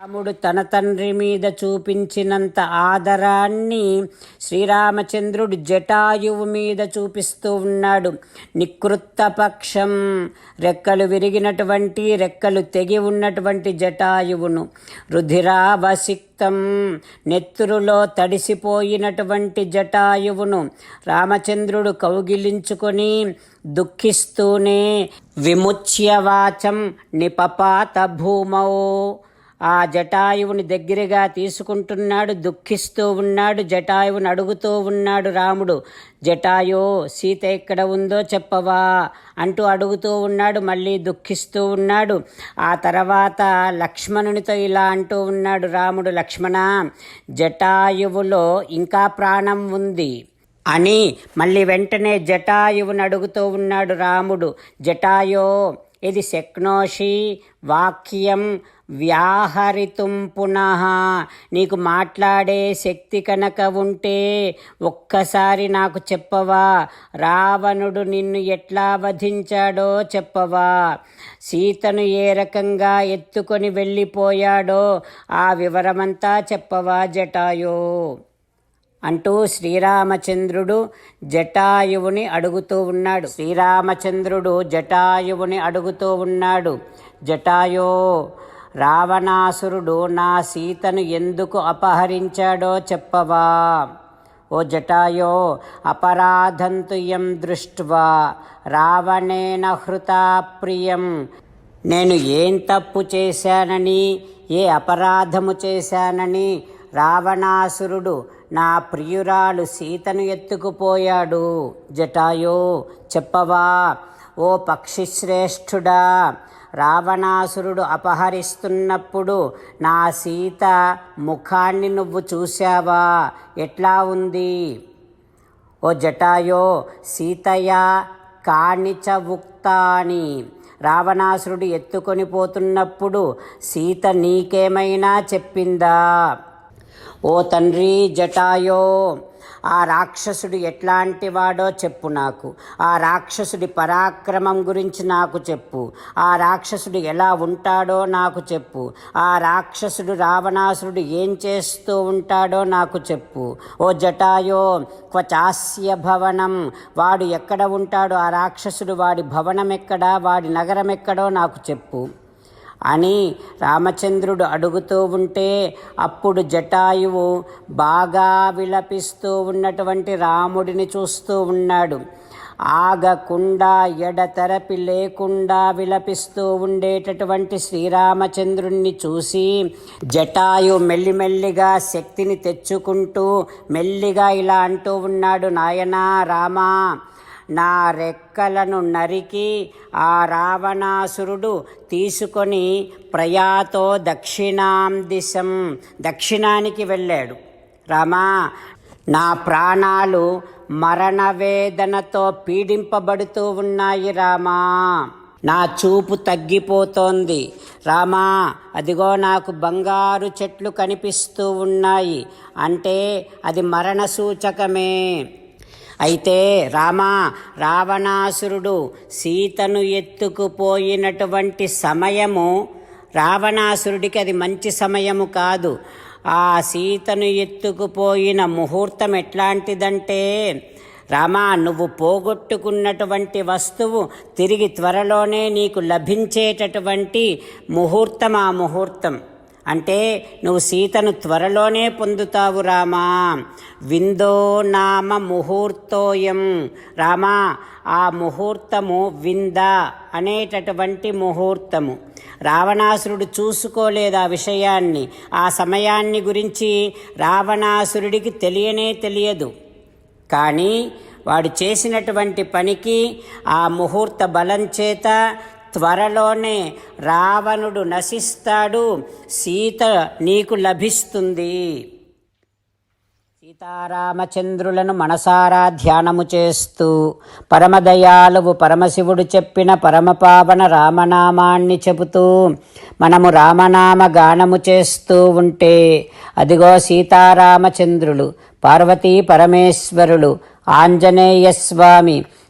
రాముడు తన తండ్రి మీద చూపించినంత ఆదరాన్ని శ్రీరామచంద్రుడు జటాయువు మీద చూపిస్తూ ఉన్నాడు. నికృత్త పక్షం రెక్కలు విరిగినటువంటి రెక్కలు తెగి ఉన్నటువంటి జటాయువును. రుధిరావసిక్తం నెత్తురులో తడిసిపోయినటువంటి జటాయువును రామచంద్రుడు కౌగిలించుకొని దుఃఖిస్తూనే విముచ్యవాచం నిపపాత భూమౌ. ఆ జటాయువుని దగ్గరగా తీసుకుంటున్నాడు దుఃఖిస్తూ ఉన్నాడు జటాయువుని అడుగుతూ ఉన్నాడు రాముడు. జటాయో సీత ఎక్కడ ఉందో చెప్పవా అంటూ అడుగుతూ ఉన్నాడు మళ్ళీ దుఃఖిస్తూ ఉన్నాడు. ఆ తర్వాత లక్ష్మణునితో ఇలా అంటూ ఉన్నాడు రాముడు లక్ష్మణ జటాయువులో ఇంకా ప్రాణం ఉంది అని మళ్ళీ వెంటనే జటాయువుని అడుగుతూ ఉన్నాడు రాముడు. జటాయో ఇది శక్నోషి వాక్యం వ్యాహరితుం పునః. నీకు మాట్లాడే శక్తి కనుక ఉంటే ఒక్కసారి నాకు చెప్పవా రావణుడు నిన్ను ఎట్లా వధించాడో చెప్పవా. సీతను ఏ రకంగా ఎత్తుకొని వెళ్ళిపోయాడో ఆ వివరమంతా చెప్పవా జటాయో. అంటూ శ్రీరామచంద్రుడు జటాయువుని అడుగుతూ ఉన్నాడు. శ్రీరామచంద్రుడు జటాయువుని అడుగుతూ ఉన్నాడు. జటాయో రావణాసురుడు నా సీతను ఎందుకు అపహరించాడో చెప్పవా? ఓ జటాయో అపరాధంతు యం దృష్ట్వా? రావణేన హృతాప్రియం. నేను ఏం తప్పు చేశానని ఏ అపరాధము చేశానని రావణాసురుడు నా ప్రియురాలు సీతను ఎత్తుకుపోయాడు. జటాయో చెప్పవా? ఓ పక్షిశ్రేష్ఠుడా రావణాసురుడు అపహరిస్తున్నప్పుడు నా సీత ముఖాన్ని నువ్వు చూశావా? ఎట్లా ఉంది? ఓ జటాయో సీతయ కాణిచ ఉక్తాని రావణాసురుడు ఎత్తుకొని పోతున్నప్పుడు సీత నీకేమైనా చెప్పిందా? ఓ తండ్రి జటాయో ఆ రాక్షసుడు ఎట్లాంటి వాడో చెప్పు నాకు. ఆ రాక్షసుడి పరాక్రమం గురించి నాకు చెప్పు. ఆ రాక్షసుడు ఎలా ఉంటాడో నాకు చెప్పు. ఆ రాక్షసుడు రావణాసురుడు ఏం చేస్తూ ఉంటాడో నాకు చెప్పు. ఓ జటాయో క్వచాస్య భవనం. వాడు ఎక్కడ ఉంటాడో ఆ రాక్షసుడు వాడి భవనం ఎక్కడా వాడి నగరం ఎక్కడో నాకు చెప్పు. అని రామచంద్రుడు అడుగుతూ ఉంటే అప్పుడు జటాయువు బాగా విలపిస్తూ ఉన్నటువంటి రాముడిని చూస్తూ ఉన్నాడు. ఆగకుండా ఎడతెరపి లేకుండా విలపిస్తూ ఉండేటటువంటి శ్రీరామచంద్రుణ్ణి చూసి జటాయు మెల్లిమెల్లిగా శక్తిని తెచ్చుకుంటూ మెల్లిగా ఇలా అంటూ ఉన్నాడు నాయనా రామా నా రెక్కలను నరికి ఆ రావణాసురుడు తీసుకొని ప్రయాతో దక్షిణాం దిశం దక్షిణానికి వెళ్ళాడు. రామా నా ప్రాణాలు మరణ వేదనతో పీడింపబడుతూ ఉన్నాయి రామా. నా చూపు తగ్గిపోతోంది. రామా అదిగో నాకు బంగారు చెట్లు కనిపిస్తూ ఉన్నాయి. అంటే అది మరణ సూచకమే అయితే రామా రావణాసురుడు సీతను ఎత్తుకుపోయినటువంటి సమయము రావణాసురుడికి అది మంచి సమయము కాదు. ఆ సీతను ఎత్తుకుపోయిన ముహూర్తం ఎట్లాంటిదంటే రామా నువ్వు పోగొట్టుకున్నటువంటి వస్తువు తిరిగి త్వరలోనే నీకు లభించేటటువంటి ముహూర్తం ఆ ముహూర్తం. అంటే నువ్వు సీతను త్వరలోనే పొందుతావు రామా. విందో నామ ముహూర్తోయం. రామా ఆ ముహూర్తము వింద అనేటటువంటి ముహూర్తము. రావణాసురుడు చూసుకోలేదు ఆ విషయాన్ని. ఆ సమయాన్ని గురించి రావణాసురుడికి తెలియనే తెలియదు. కానీ వాడు చేసినటువంటి పనికి ఆ ముహూర్త బలం చేత త్వరలోనే రావణుడు నశిస్తాడు. సీత నీకు లభిస్తుంది. సీతారామచంద్రులను మనసారా ధ్యానము చేస్తూ పరమదయాలువు పరమశివుడు చెప్పిన పరమపావన రామనామాన్ని చెబుతూ మనము రామనామ గానము చేస్తూ ఉంటే అదిగో సీతారామచంద్రులు పార్వతీ పరమేశ్వరులు ఆంజనేయ స్వామి